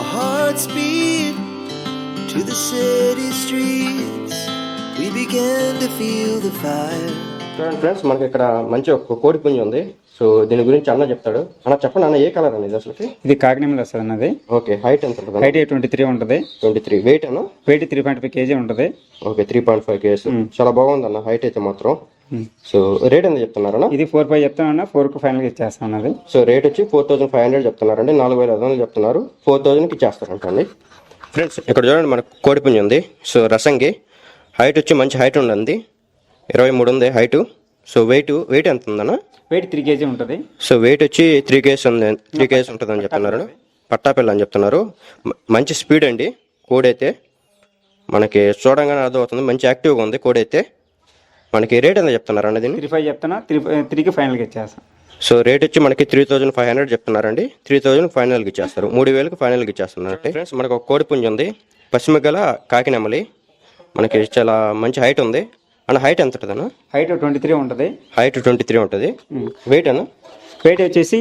Our hearts beat to the city streets. We began to feel the fire. చూడండి friends మనకి ఇక్కడ మంచి ఒక కోడి పుంజి ఉంది. సో దీని గురించి అన్న చెప్తాడు. అన్న చెప్పండి అన్న ఏ కలర్ అనేది అసలుకి? ఇది కాకినేమలు వస్తుంది అన్నది. ఓకే హైట్ ఎంత ఉంటుంది? హైట్ ట్వంటీ త్రీ ఉంటుంది. ట్వంటీ త్రీ వెయిట్ అన్న? Weight three point five kg ఉంటుంది. Okay three point five kgs చాలా బాగుంది అన్న హైట్ అయితే మాత్రం. సో రేట్ ఎంత చెప్తున్నారన్న? ఇది ఫోర్ ఫైవ్ చెప్తానన్నా ఫోర్కి ఫైనల్గా ఇచ్చేస్తాం అన్నది సో రేట్ వచ్చి ఫోర్ థౌసండ్ ఫైవ్ హండ్రెడ్ చెప్తున్నారండి. నాలుగు వేల ఐదు వందలు చెప్తున్నారు. ఫోర్ థౌసండ్కి ఇచ్చేస్తారంటండి ఫ్రెండ్స్ ఇక్కడ చూడండి మనకు కోడి పుంజి ఉంది. సో రసంగి. హైట్ వచ్చి మంచి హైట్ ఉంది ఇరవై మూడు ఉంది హైట్ సో వెయిట్ వెయిట్ ఎంత ఉందన్న? వెయిట్ త్రీ కేజీ ఉంటుంది. సో వెయిట్ వచ్చి త్రీ కేస్ ఉంది. త్రీ కేస్ ఉంటుందని చెప్తున్నారు. పట్టాపిల్ల అని చెప్తున్నారు. మంచి స్పీడ్ అండి. కోడి అయితే మనకి చూడంగానే అర్థమవుతుంది. మంచి యాక్టివ్గా ఉంది కోడి అయితే మనకి రేట్ ఎంత చెప్తున్నారు అండి దీన్ని? త్రీ ఫైవ్ చెప్తానా త్రీ త్రీకి ఫైనల్గా ఇచ్చేస్తాం. సో రేట్ వచ్చి మనకి త్రీ థౌజండ్ ఫైవ్ హండ్రెడ్ చెప్తున్నారండి. త్రీ థౌజండ్ ఫైనల్కి ఇచ్చేస్తారు. మూడు వేలకు ఫైనల్కి ఇచ్చేస్తున్నారు. ఫ్రెండ్స్ మనకు ఒక కోడి పుంజి ఉంది. పశ్చిమ గల కాకినెమలి. మనకి చాలా మంచి హైట్ ఉంది. అన్న హైట్ ఎంత ఉంటుంది అన్న హైట్ ట్వంటీ త్రీ ఉంటుంది. హైట్ ట్వంటీ త్రీ ఉంటుంది వెయిట్ అన్న? వెయిట్ వచ్చేసి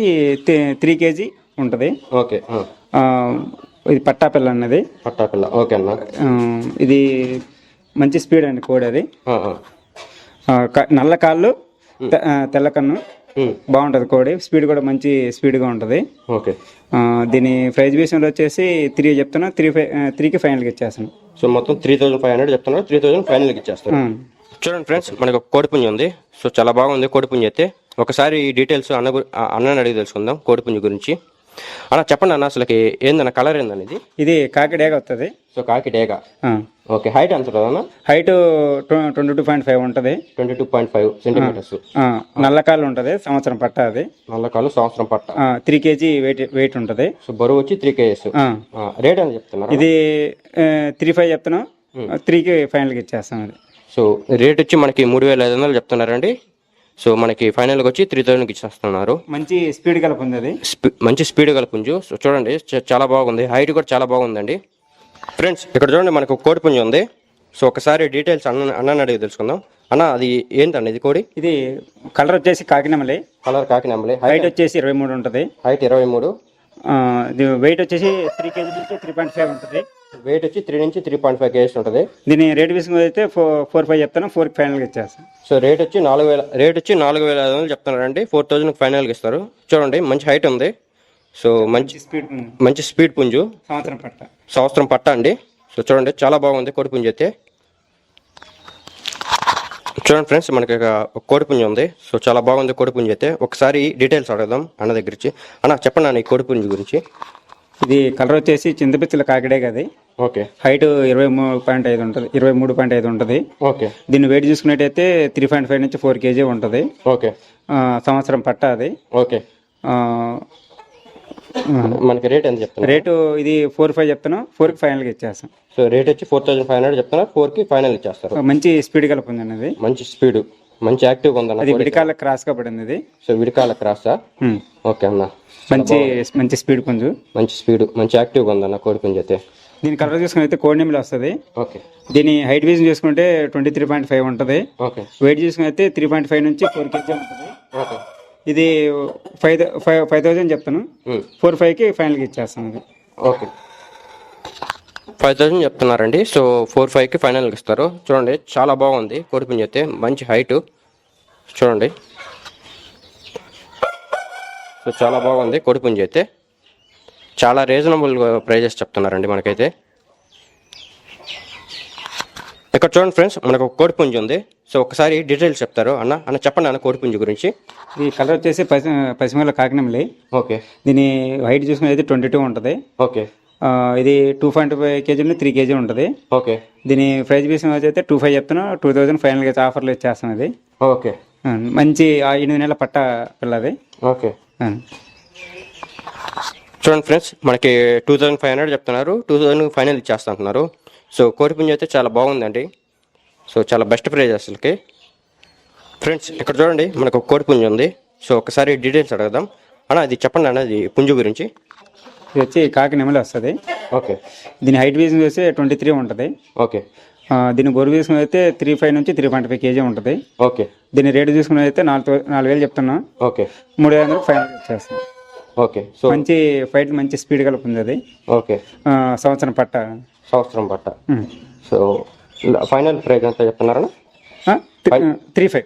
త్రీ కేజీ ఉంటుంది. ఓకే ఇది పట్టాపిల్ల అన్నది. పట్టాపిల్ల ఓకే అన్న. ఇది మంచి స్పీడ్ అండి కోడి అది నల్ల కాళ్ళు తెల్ల కన్ను. బాగుంటుంది కోడి. స్పీడ్ కూడా మంచి స్పీడ్గా ఉంటుంది. ఓకే. దీని ప్రైజ్ విషయంలో వచ్చేసి త్రీ చెప్తున్నా త్రీ ఫైవ్ త్రీకి ఫైనల్గా ఇచ్చేస్తాను. సో మొత్తం త్రీ థౌజండ్ ఫైవ్ హండ్రెడ్ చెప్తున్నారు. త్రీ థౌజండ్ ఫైనల్కి ఇచ్చేస్తారు. ఆ. చూడండి ఫ్రెండ్స్ మనకు కోడిపుంజి ఉంది. సో చాలా బాగుంది కోడిపుంజి అయితే. ఒకసారి ఈ డీటెయిల్స్ అన్న గు- అన్నని అడిగి తెలుసుకుందాం కోడిపుంజి గురించి. అన్న చెప్పండి అన్న అసలుకి ఏందన్న కలర్ ఏందన్న ఇది ఇది కాకిడేగా వస్తుంది సో కాకి డేగా? ఓకే హైట్ ఎంత అన్న? Height twenty two point five ఉంటుంది. Twenty two point five centimetres ఆ, నల్ల కాళ్ళు ఉంటుంది సంవత్సరం పట్ట అది. నల్లకాలు సంవత్సరం పట్ట? త్రీ కేజీ వెయిట్ వెయిట్ ఉంటుంది. సో బరువు వచ్చి త్రీ కేజెస్ రేట్ అని చెప్తున్నారు? ఇది త్రీ ఫైవ్ చెప్తున్నాం. త్రీకి ఫైనల్గా ఇచ్చేస్తాం అది. సో రేట్ వచ్చి మనకి మూడు వేల ఐదు వందలు చెప్తున్నారండి. సో మనకి ఫైనల్గా వచ్చి త్రీ థౌజండ్కి ఇచ్చేస్తున్నారు. మంచి స్పీడ్ కలిపి ఉంది అది మంచి స్పీడ్ గల పుంజు. సో చూడండి చాలా బాగుంది. హైట్ కూడా చాలా బాగుందండి. ఫ్రెండ్స్ ఇక్కడ చూడండి మనకు కోడి పుంజు ఉంది. సో ఒకసారి డీటెయిల్స్ అన్న అన్నని అడిగి తెలుసుకుందాం. అన్న అది ఏంటండి ఇది కోడి? ఇది కలర్ వచ్చేసి కాకినమలి. కలర్ కాకినామలే. హైట్ వచ్చేసి ఇరవై మూడు ఉంటుంది. హైట్ ఇరవై మూడు. వెయిట్ వచ్చేసి త్రీ కేజీ నుంచి త్రీ పాయింట్ ఫైవ్ ఉంటుంది. వెయిట్ వచ్చి త్రీ నుంచి త్రీ పాయింట్ ఫైవ్ కేజీస్ ఉంటుంది. దీని రేట్ విషయంలో అయితే ఫోర్ ఫోర్ ఫైవ్ చెప్తాను ఫోర్కి ఫైనల్గా ఇచ్చేస్తాం సో రేట్ వచ్చి నాలుగు వేల రేట్ వచ్చి నాలుగు వేల ఐదు వందలు చెప్తున్నారండి. ఫోర్ థౌజండ్ ఫైనల్గా ఇస్తారు. చూడండి మంచి హైట్ ఉంది. సో మంచి స్పీడ్ మంచి స్పీడ్ పుంజు. సంవత్సరం పట్ట. సంవత్సరం పట్ట అండి. సో చూడండి చాలా బాగుంది కోడి పుంజు అయితే. చూడండి ఫ్రెండ్స్ మనకి ఇక ఒక కోడి పుంజు ఉంది. సో చాలా బాగుంది కోడి పుంజు అయితే. ఒకసారి డీటెయిల్స్ అడుగుదాం అన్న దగ్గర నుంచి. అన్న చెప్పండి అన్న ఈ కోడి పుంజు గురించి. ఇది కలర్ వచ్చేసి చింతపిచ్చల కాకిడే కదా ఓకే. హైట్ ఇరవై మూడు పాయింట్ ఐదు ఉంటుంది. ఇరవై మూడు పాయింట్ ఐదు ఉంటుంది. ఓకే. దీన్ని వెయిట్ చూసుకున్నట్టయితే త్రీ పాయింట్ ఫైవ్ నుంచి ఫోర్ కేజీ ఉంటుంది. ఓకే. సంవత్సరం పట్ట అది. ఓకే. మనకి రేట్ ఎంత చెప్తున్నారు రేటు ఇది ఫోర్ ఫైవ్ చెప్తాను ఫోర్కి ఫైనల్గా ఇచ్చేస్తాం. సో రేట్ వచ్చి ఫోర్ థౌసండ్ ఫైవ్ హండ్రెడ్ చెప్తున్నారు ఫోర్కి ఫైనల్ ఇచ్చేస్తారు. మంచి స్పీడ్ కలుపుంది అన్నది మంచి స్పీడ్ మంచి యాక్టివ్గా ఉందన్న అది కోడి. విడికాల క్రాస్గా పడింది ఇది. సో విడికాల క్రాసా. ఓకే అన్న. మంచి మంచి స్పీడ్ పుంజు. మంచి స్పీడ్ మంచి యాక్టివ్గా ఉందన్న కోడి పుంజు అయితే. దీని కలర్ చూసుకుని అయితే కోడినిమిలు వస్తుంది. ఓకే. దీని హైట్ విజన్ చూసుకుంటే ట్వంటీ త్రీ పాయింట్ ఫైవ్ ఉంటుంది. ఓకే. వెయిట్ చూసుకుని అయితే త్రీ పాయింట్ ఫైవ్ నుంచి ఫోర్ కేజీ ఉంటుంది. ఓకే. ఇది ఫైవ్ ఫైవ్ ఫైవ్ థౌజండ్ చెప్తాను. ఫోర్ ఫైవ్కి ఫైనల్గా ఇచ్చేస్తాం అది. ఓకే. ఫైవ్ థౌసండ్ చెప్తున్నారండి. సో ఫోర్ ఫైవ్కి ఫైనల్కి ఇస్తారు. చూడండి చాలా బాగుంది. కోడిపుంజి అయితే మంచి హైట్. చూడండి. సో చాలా బాగుంది కోడిపుంజి అయితే. చాలా రీజనబుల్ ప్రైజెస్ చెప్తున్నారండి మనకైతే. ఇక్కడ చూడండి ఫ్రెండ్స్ మనకు ఒక కోడిపుంజి ఉంది. సో ఒకసారి డీటెయిల్స్ చెప్తారు. అన్న అన్న చెప్పండి అన్న కోడిపుంజి గురించి. ఈ కలర్ వచ్చేసి పసి పసిమల కాకినమలి ఓకే. దీని హైట్ చూసుకుని అయితే ట్వంటీ టూ ఉంటుంది. ఓకే. ఇది టూ పాయింట్ ఫైవ్ కేజీ నుండి త్రీ కేజీ ఉంటుంది. ఓకే. దీని ప్రైస్ విషయం అయితే టూ ఫైవ్ చెప్తాను టూ థౌజండ్ ఫైనల్గా అయితే ఆఫర్లో ఇచ్చేస్తాం ఇది. ఓకే. మంచి ఎనిమిది నెలల పట్ట పిల్లది. ఓకే. చూడండి ఫ్రెండ్స్ మనకి టూ థౌజండ్ ఫైవ్ హండ్రెడ్ చెప్తున్నారు. టూ థౌజండ్ ఫైనల్ ఇచ్చేస్తా అంటున్నారు. సో కోడిపుంజి అయితే చాలా బాగుందండి. సో చాలా బెస్ట్ ప్రైజ్ అసలుకి. ఫ్రెండ్స్ ఇక్కడ చూడండి మనకు ఒక కోడిపుంజి ఉంది. సో ఒకసారి డీటెయిల్స్ అడుగుదాం. అన్న అది చెప్పండి అన్న అది పుంజు గురించి. ఇది వచ్చి కాకి నెమలి వస్తుంది. ఓకే. దీని హైట్ విజన్ చూసి ట్వంటీ త్రీ ఉంటుంది. ఓకే. దీని బొరుగు తీసుకుని అయితే త్రీ ఫైవ్ నుంచి త్రీ పాయింట్ ఫైవ్ కేజీ ఉంటుంది. ఓకే. దీని రేటు తీసుకుని అయితే నాలుగు నాలుగు వేలు చెప్తున్నా. ఓకే. మూడు వేల ఫైనల్ ఇచ్చేస్తాం ఓకే. సో మంచి ఫైట్ మంచి స్పీడ్ గల ఉంది అది ఓకే సంవత్సరం పట్ట. సంవత్సరం పట్ట. ఉమ్. సో ఫైనల్ ప్రైజ్ ఎంత చెప్తున్నారా three- five.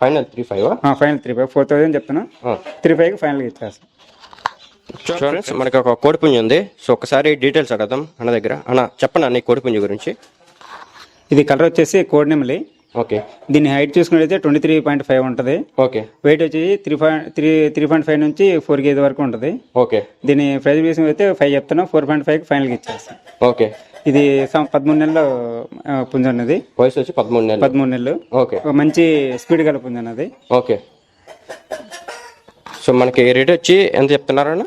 Final three five final three five. Four thousand చెప్తాను త్రీ ఫైవ్కి ఫైనల్గా ఇచ్చేస్తాను ఫ్రెండ్స్ మనకి ఒక కోడిపుంజి ఉంది. సో ఒకసారి డీటెయిల్స్ అడగదాం అన్న దగ్గర. అన్న చెప్పండి అన్న ఈ కోడిపుంజి గురించి? ఇది కలర్ వచ్చేసి కోడ్ నెమలి ఓకే. దీని హైట్ చూసుకున్నట్లయితే ట్వంటీ త్రీ పాయింట్ ఫైవ్ ఉంటుంది. ఓకే. వెయిట్ వచ్చేసి three point three three point five నుంచి ఫోర్ కేజీ వరకు ఉంటుంది. ఓకే. దీని ప్రైస్ విషయం అయితే ఫైవ్ చెప్తాను ఫోర్ పాయింట్ ఫైవ్కి ఫైనల్గా ఇచ్చేస్తాను ఓకే. ఇది సం- పదమూడు నెలలు పుంజ ఉన్నది. వయసు వచ్చి పదమూడు నెలలు. పదమూడు నెలలు. ఓకే. మంచి స్పీడ్ గల పుంజ ఉన్నది. ఓకే. సో మనకి రేట్ వచ్చి ఎంత చెప్తున్నారన్న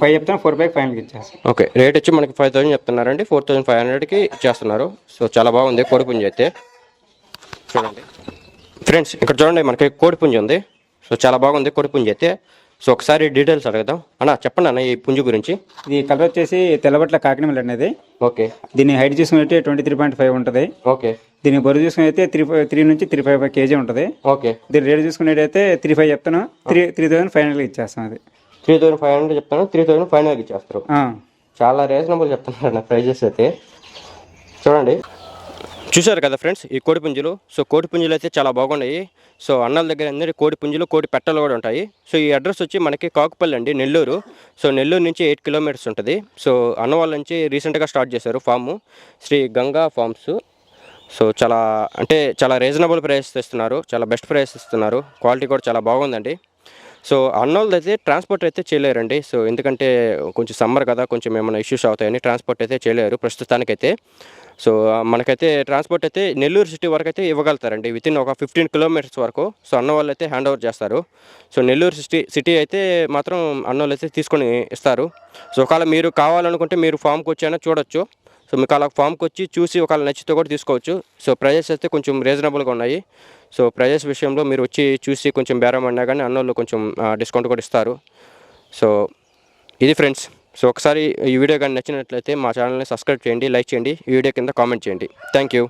ఫైవ్ చెప్తాను ఫోర్ ఫైవ్ ఫైనల్గా ఇచ్చేస్తాను ఓకే రేట్ వచ్చి మనకి ఫైవ్ థౌసండ్ చెప్తున్నారండి ఫోర్ థౌసండ్ ఫైవ్ హండ్రెడ్కి ఇచ్చేస్తున్నారు. సో చాలా బాగుంది కోడిపుంజి అయితే. చూడండి. ఫ్రెండ్స్ ఇక్కడ చూడండి మనకి కోడిపుంజి ఉంది. సో చాలా బాగుంది కోడిపుంజి అయితే. సో ఒకసారి డీటెయిల్స్ అడుగుదాం. అన్న చెప్పండి అన్న ఈ పుంజు గురించి. ఇది కలర్ వచ్చేసి తెల్లబట్ల కాకినమల్ అనేది ఓకే. దీని హైట్ చూసుకున్నట్టే ట్వంటీ త్రీ పాయింట్ ఫైవ్ ఉంటుంది. ఓకే. దీని బరువు చూసుకున్నైతే త్రీ ఫైవ్ త్రీ నుంచి త్రీ ఫైవ్ కేజీ ఉంటుంది. ఓకే. దీని రేట్ చూసుకున్నట్టయితే త్రీ ఫైవ్ చెప్తాను త్రీ త్రీ థౌసండ్ ఫైనల్గా ఇచ్చేస్తాం అది. త్రీ థౌసండ్ ఫైవ్ హండ్రెడ్ చెప్తాను. త్రీ థౌసండ్ ఫైవ్ హండ్రెడ్కి ఇచ్చేస్తారు. చాలా రీజనబుల్ చెప్తున్నారు నా ప్రైజెస్ అయితే. చూడండి. చూశారు కదా ఫ్రెండ్స్ ఈ కోడి పుంజులు. సో కోడి పుంజులు అయితే చాలా బాగున్నాయి. సో అన్నల దగ్గర అందరి కోడి పుంజులు కోడి పెట్టలు కూడా ఉంటాయి. సో ఈ అడ్రస్ వచ్చి మనకి కాకుపల్లి అండి నెల్లూరు. సో నెల్లూరు నుంచి ఎయిట్ కిలోమీటర్స్ ఉంటుంది. సో అన్న వాళ్ళ నుంచి రీసెంట్గా స్టార్ట్ చేశారు farm Shri Ganga farms so చాలా అంటే చాలా రీజనబుల్ ప్రైస్ ఇస్తున్నారు చాలా బెస్ట్ ప్రైస్ ఇస్తున్నారు క్వాలిటీ కూడా చాలా బాగుందండి. సో అన్నోళ్ళది అయితే ట్రాన్స్పోర్ట్ అయితే చేయలేరండి. సో ఎందుకంటే కొంచెం సమ్మర్ కదా కొంచెం ఏమైనా ఇష్యూస్ అవుతాయని ట్రాన్స్పోర్ట్ అయితే చేయలేరు ప్రస్తుతానికైతే. సో మనకైతే ట్రాన్స్పోర్ట్ అయితే నెల్లూరు సిటీ వరకు అయితే ఇవ్వగలుగుతారండి. విత్ ఇన్ ఒక ఫిఫ్టీన్ కిలోమీటర్స్ వరకు. సో అన్న వాళ్ళు అయితే హ్యాండ్ ఓవర్ చేస్తారు. సో నెల్లూరు సిటీ సిటీ అయితే మాత్రం అన్న వాళ్ళు అయితే తీసుకొని ఇస్తారు. సో ఒకవేళ మీరు కావాలనుకుంటే మీరు ఫామ్కి వచ్చైనా చూడొచ్చు. సో మీకు అలా ఫామ్కి వచ్చి చూసి ఒకవేళ నచ్చితే కూడా తీసుకోవచ్చు. సో ప్రైజెస్ అయితే కొంచెం రీజనబుల్గా ఉన్నాయి. సో ప్రైజెస్ విషయంలో మీరు వచ్చి చూసి కొంచెం బేరం అన్నా కానీ అన్నోళ్ళు కొంచెం డిస్కౌంట్ కూడా ఇస్తారు. సో ఇది ఫ్రెండ్స్. సో ఒకసారి ఈ వీడియో కానీ నచ్చినట్లయితే మా ఛానల్ని సబ్స్క్రైబ్ చేయండి లైక్ చేయండి ఈ వీడియో కింద కామెంట్ చేయండి. Thank you